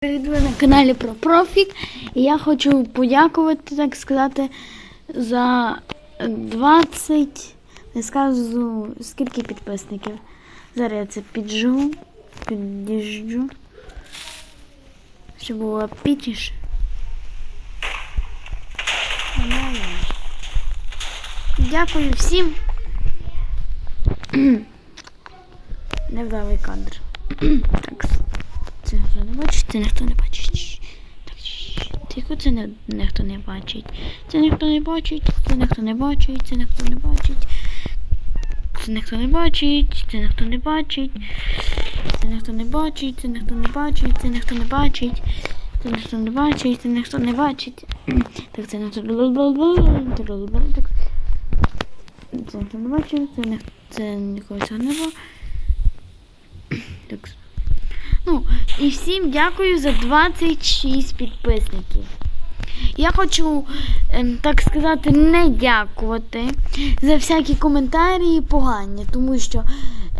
Привіт, ви на каналі про профік. І я хочу подякувати, так сказати, за 20, не скажу, скільки підписників. Зараз я це піджу, підіжджу, щоб було пітніше. Дякую всім. Невдалий кадр. Це ніхто не бачить, це ніхто не бачить. Тихо, це не, ніхто не бачить. Це ніхто не бачить, це ніхто не бачить, це ніхто не бачить. Це ніхто не бачить, це ніхто не бачить. Це ніхто не бачить, це ніхто не бачить, це ніхто не бачить. Це ніхто не бачить, це ніхто не бачить. Так, це ніхто так. Це ніхто не бачить, це ніхто це нікого цього не було. Так. Ну, і всім дякую за 26 підписників. Я хочу, ем, так сказати, не дякувати за всякі коментарі погані, тому що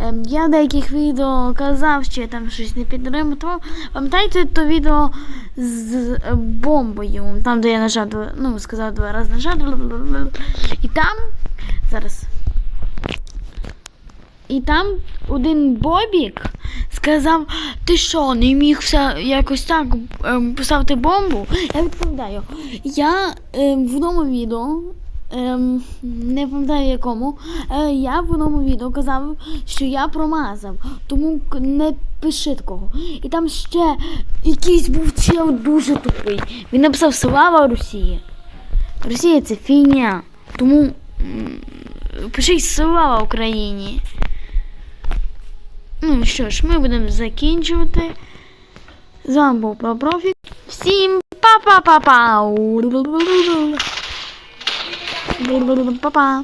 ем, я в деяких відео казав, що я там щось не підтримав. Тому пам'ятаєте то відео з бомбою, там, де я нажав, ну, сказав два рази нажав, і там зараз. І там один Бобік сказав, ти що, не міг все якось так ем, поставити бомбу? Я відповідаю, я ем, в одному відео, ем, не пам'ятаю якому, е, я в одному відео казав, що я промазав, тому не пиши такого. І там ще якийсь був чел дуже тупий. Він написав Слава Росії. Росія це фігня. Тому м, пишіть слава Україні. Ну що ж, ми будемо закінчувати. З вами був Профік. Всім па-па-па-па! Па-па!